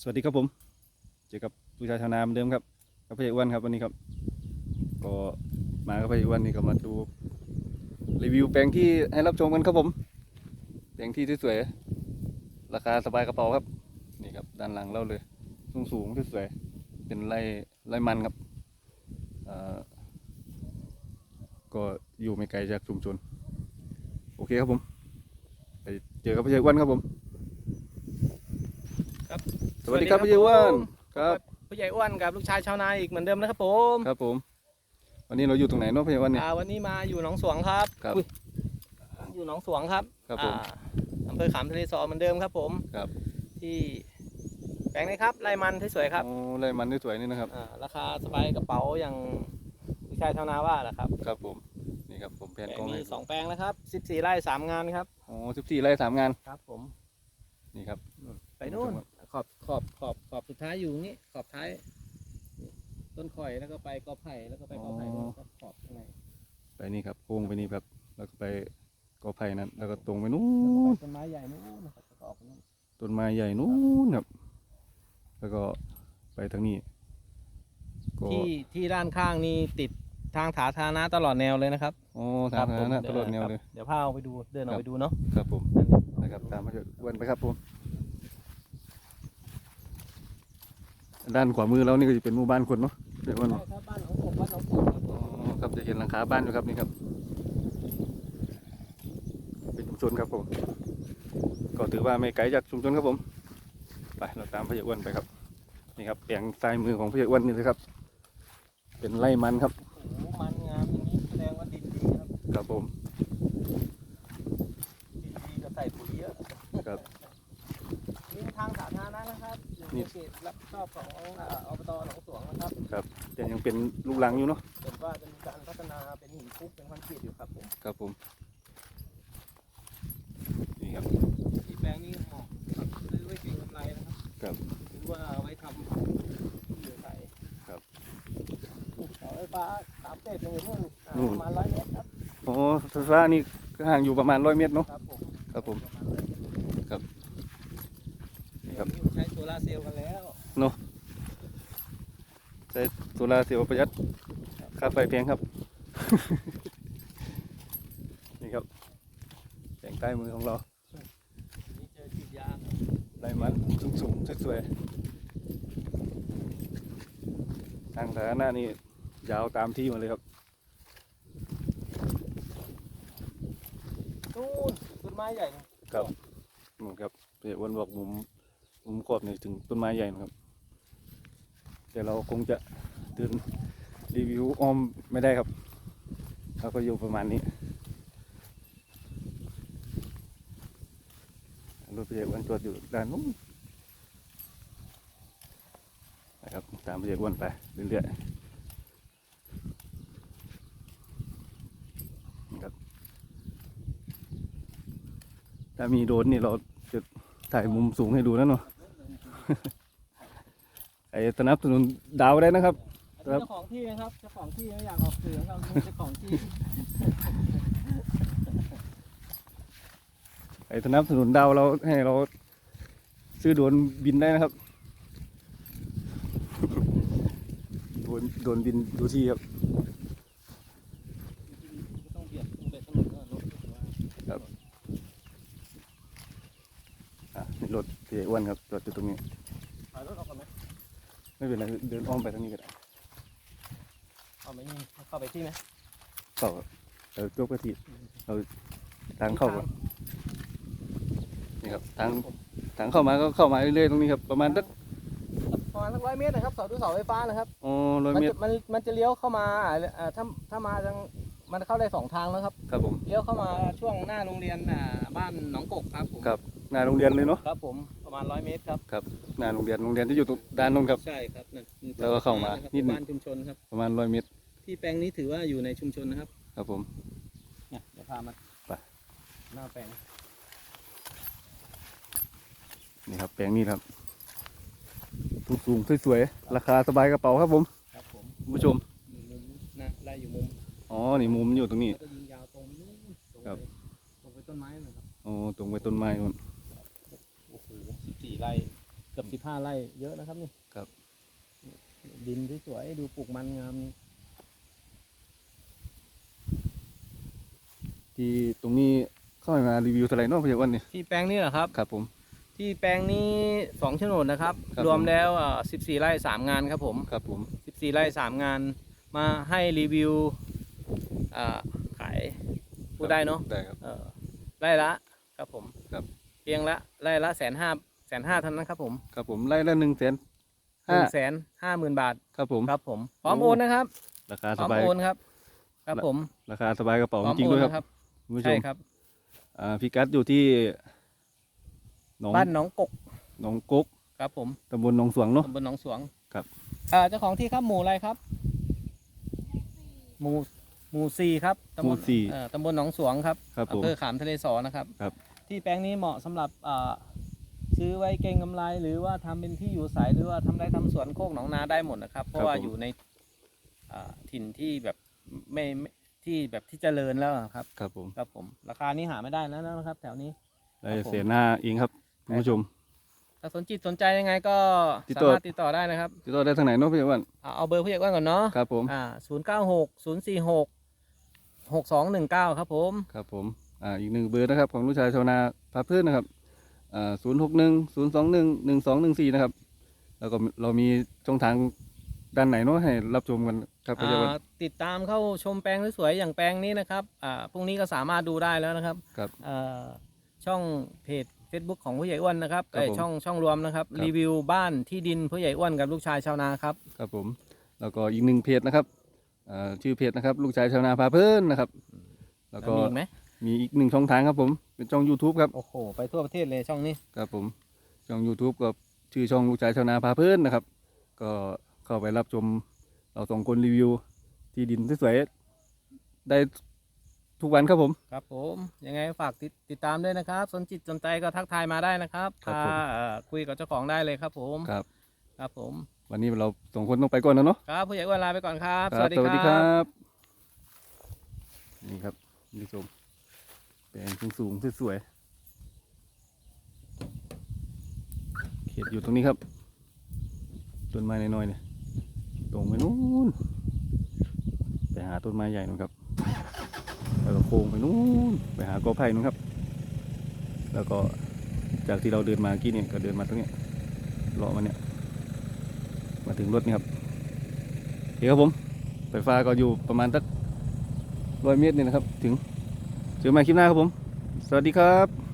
สวัสดีครับผมเจอกับผู้ชายชาวนาเหมือนเดิมครับกับพี่อ้วนครับวันนี้ครับ ก็มากับพี่อ้วนนี่ก็มาดูรีวิวแปลงที่ให้รับชมกันครับผมแปลงที่สวยๆราคาสบายกระเป๋าครับนี่ครับด้านหลังเราเลยสูงสูงๆที่สวยเป็นไร่ไร่มันครับอ่อก็อยู่ไม่ไกลจากชุมชนโอเคครับผมไปเจอกับพี่อ้วนครับผม สวัสดีครับพี่อ้วนครับผู้ใหญ่อ้วนกับลูกชายชาวนาอีกเหมือนเดิมนะครับผมครับผม วันนี้เราอยู่ตรงไหนเนาะพี่อ้วนเนี่ยอ่าวันนี้มาอยู่หนองสวงครับครับอุ๊ยอยู่หนองสวงครับครับผมอ่าอำเภอขามทะเลสอเหมือนเดิมครับผมครับ ที่แปลงนี้ครับไร่มันที่สวยครับโอ้ไร่มันที่สวยนี่นะครับอ่าราคาสบายกระเป๋าอย่างลูกชายชาวนาว่าแหละครับ ครับผมนี่ครับผมแผแปลนงกล้องมีให้สองแปลงนะครับ14ไร่สามงานครับโอ้สิบสี่ไร่สามงานครับผมนี่ครับไปนู่น ขอบขอบขอบขอบสุดท้ายอยู่งี้ขอบท้ายนี่ต้นข่อยแล้วก็ไปกอไผ่แล้วก็ไปกอไผ่แล้วก็ขอบข้างในไปนี่ครับโค้งไปนี่ครับ แล้วก็ไปกอไผ่นั้นแล้วก็ตรงไปนู้แล้วก็นไปต้นไม้ใหญ่นู่นนะครับแล้วก็ออกไปนู่นต้นไม้ใหญ่นู้นครับ แล้วก็ไปทางนี้ ก็ที่ที่ด้านข้างนี่ติดทางสาธารณะตลอดแนวเลยนะครับโอ้ทางผมนั้นตลอดแนวครับเลย เดี๋ยวพาเอาไปดูเดินออกไปดูเนาะ ครับผมนั่นนี่นะครับ ตามมาเถอะอ้วนไปครับผม ด้านขวามือเรานี่ก็จะเป็นหมู่บ้านคนเนาะเดี๋ยวอ้วนใช่ครับบ้านหนองกบบ้านหนองกบครับอ๋อครับจะเห็นหลังคาบ้านอยู่ครับนี่ครับ เป็นชุมชนครับผม ก็ถือว่าไม่ไกลจากชุมชนครับผม ไปเราตามพระเยาอ้วนไปครับ นี่ครับแปลงซ้ายมือของพระเยาอ้วนนี่เลยครับ เป็นไร่มันครับ โอ้โหมันงามอย่างนี้แสดงว่าดินดีครับ ครับผม ดินดีก็ใส่ปุ๋ยเยอะ ครับ นี่ทางสาธารณะนะครับอยู่ นี่ ใน เขตรับผิดชอบของอ่าอบตหนองสวงนะครับแต่ยังเป็นลูกหลังอยู่เนาะเห็นว่าจะมีการพัฒนาเป็นหินคลุกเป็นคอนกรีตอยู่ครับผมครับผมนี่ครับที่แปลงนี้เหมาะกับซื้อไว้เก็งกำไรนะครับครับหรือว่าเอาไว้ทำที่อยู่ใส่ครับเสาไฟฟ้าสามเศษตรงนู้นอ่านู่นประมาณร้อยเมตรครับโอ้ไฟฟ้านี่ก็ห่างอยู่ประมาณร้อยเมตรเนาะครับผมครับผม ประมาณ100เมตรนี่ครับ เดี๋ยวนี้ใช้โซลาร์เซลล์กันแล้วใช้โซลาร์เซลล์ประหยัดค่าไฟแพงครับ นี่ครับแสงใต้มือของเรานี่เจอฉีดยาไร่มันสูงสูงๆสวยๆทางสาธารณะนี่ยาวตามที่มาเลยครับนู่นต้นไม้ใหญ่นู่นครับนู่นครับเพี่อ้วนบอกมุม มุมขอบนี่ถึงต้นไม้ใหญ่นะครับ แต่เราคงจะเดินรีวิวอ้อมไม่ได้ครับเราก็อยู่ประมาณนี้รถพี่อ้วนจอดอยู่ด้านนู้นนะครับตามพี่อ้วนไปเรื่อยๆนะครับถ้ามีโดรนนี่เราจะถ่ายมุมสูงให้ดูนะเนาะ ไอ้สนับสนุนดาวได้นะครับอันนี้เจ้าของที่นะครับเจ้าของที่ไม่อยากออกสื่อนะครับนี่เจ้าของที่ไอ้สนับสนุนดาวเราให้เราซื้อโดรนบินได้นะครับ โดรนโดรนบินดูที่ครับ ไม่ต้องเบียดต้องเบียดถนนนะรถผมว่า อะนี่รถพี่อ้วนครับจอดอยู่ตรงนี้ถอยรถออกก่อนไหมไม่เป็นไรเดินอ้อมไปทางนี้ก็ได้เอาไหมนี่เข้าไปที่ไหมเข้าเรายกไปที่เราทางเข้าก่อนนี่ครับทางทางเข้ามาก็เข้ามาเรื่อยๆตรงนี้ครับประมาณสักประมาณสักร้อยเมตรนะครับเสาดูเสาไฟฟ้านะครับอ๋อร้อยมันเมตจะรมันมันจะเลี้ยวเข้ามาอ่าถ้าถ้ามาทาง มันเข้าได้สองทางนะครับครับผมเลี้ยวเข้ามาช่วงหน้าโรงเรียนอ่าบ้านหนองกกครับผมครับหน้าโรงเรียนเลยเนาะครับผมประมาณร้อยเมตรครับหน้าโรงเรียนโรงเรียนที่อยู่ตรงด้านนู้นครับ ใช่ครับนั่นแล้วก็เข้ามานิดหนึ่ง บ้านชุมชนครับ ประมาณร้อยเมตรที่แปลงนี้ถือว่าอยู่ในชุมชนนะครับครับผม เนี่ยเดี๋ยวพามาไป หน้าแปลงนี่ครับแปลงนี้ครับสูงสูงๆสวยๆราคาสบายกระเป๋าครับผมครับผม คุณผู้ชมอยู่มุมนะไล่อยู่มุม อ๋อ นี่มุมอยู่ตรงนี้ ก็ยิงยาวตรงนู้นตรงครับไปตรงไปต้นไม้นะครับอ๋อตรงไปต้นไม้นู่น โอ้โหสิบสี่ไร่กือบสิบห้าไร่เยอะนะครับนี่ครับ ดินสวยๆดูปลูกมันงามนี่ที่ตรงนี้เข้ามารีวิวเท่าไหร่เนาะผู้ใหญ่วันนี่ที่แปลงนี้เหรอครับ ครับผม ที่แปลงนี้สองโฉนดนะครับ ครับ รวมผมแล้วสิบสี่ไร่สามงานครับผมครับผม สิบสี่ไร่สามงาน มาให้รีวิว อ่าขายพูดได้เนาะได้ครับ เออไร่ละครับผมครับ เพียงละไร่ละแสนห้าแสนห้าเท่านั้นครับผมครับผมไล่ละหนึ่งแสนหห้านึ่งแสนห้าหมื่นบาทครับผมครับผมพร้อมโอ้โอนนะครับราคาพสร้อมบายโอนครับ ครับผมราคาสบายกระเป๋าพร้อมจริงโอๆนด้วยครับนะครับคุณผู้ชใช่มครับอ่าพิกัดอยู่ที่หนองบ้านหนองกกหนองกุ๊กครับผมตำบลหนองสวงเนาะ ตำบลหนองสวงครับ อ่าเจ้าของที่ครับหมู่อะไรครับ หมู่ หมู่สี่ครับตำหบมู่ลสี่เอ่อตำบลหนองสวงครับครับผมอำเภอขามทะเลสอนะครับ ครับ ที่แปลงนี้เหมาะสำหรับอ่าซื้อไว้เก็งกำไร หรือว่าทำเป็นที่อยู่อาศัยหรือว่าทำไรทำสวนโคกหนองนาได้หมดนะครับ เพราะว่าอยู่ในอ่าถิ่นที่แบบไม่ไม่ที่แบบที่เจริญแล้วอะครับ ครับผมครับผม ราคานี้หาไม่ได้แล้วนะครับ แถวนี้ ได้ครับผม เสียหน้าเองครับคุณผู้ชม ถ้าสนจิตสนใจยังไงก็ติดสาต่อ มารถติดต่อได้นะครับ ติดต่อได้ทางไหนเนาะพี่อ้วันเอาเอาเบอร์ผู้ใหญ่ก่อนก่อนเนาะครับผม อ่าศูนย์เก้าหกศูนย์สี่หก หกสองหนึ่งเก้าครับผม ครับผมอ่าอีกหนึ่งเบอร์นะครับ ของลูกชายชาวนาพาเพื่อนนะครับอ่าศูนย์หกหนึ่งศูนย์สองหนึ่งหนึ่งสองหนึ่งสี่นะครับ แล้วก็เรามีช่องทางด้านไหนเนาะให้รับชมกันครับพี่อ้วันอ่าติดตามเข้าชมแปลงสวยๆอย่างแปลงนี้นะครับอ่าพรุ่งนี้ก็สามารถดูได้แล้วนะครับครับอ่าช่องเพจ Facebook ของผู้ใหญ่อ้วนนะครับครับเอ้ยผมช่องช่องรวมนะครับครับ รีวิวบ้านที่ดินผู้ใหญ่อ้วนกับลูกชายชาวนาครับ ครับผม แล้วก็อีกหนึ่งเพจนะครับ อ่าชื่อเพจนะครับ ลูกชายชาวนาพาเพื่อนนะครับ แล้วก็มีอีกไหมมีอีกหนึ่งช่องทางครับผม เป็นช่อง YouTube ครับ โอ้โห ไปทั่วประเทศเลยช่องนี้ ครับผม ช่อง YouTube ก็ชื่อช่องลูกชายชาวนาพาเพื่อนนะครับ ก็เข้าไปรับชมเราสองคนรีวิว ที่ดินสวยๆได้ทุกวันครับผม ครับผม ยังไงฝากติดติดตามด้วยนะครับ สนจิตสนใจก็ทักทายมาได้นะครับครับพาผมเอ่อคุยกับเจ้าของได้เลยครับผม ครับ ครับผม วันนี้เราสองคนต้องไปก่อนแล้วเนาะครับผู้ใหญ่อ้วนลาไปก่อนครับครับสวัสดีครับ นี่ครับคุณผู้ชมแปลงสูงๆสวยๆเขตอยู่ตรงนี้ครับต้นไม้น้อยๆเนี่ยตรงไปนู้นไปหาต้นไม้ใหญ่นู่นครับ แล้วก็โค้งไปนู้นไปหากอไผ่นู่นครับ แล้วก็จากที่เราเดินมาเมื่อกี้เนี่ยก็เดินมาตรงเนี้ยเลาะมาเนี่ย มาถึงรถนี่ครับโอเคครับผมไฟฟ้าก็อยู่ประมาณสักร้อยเมตรนี่นะครับ ถึงเจอใหม่คลิปหน้าครับผม สวัสดีครับ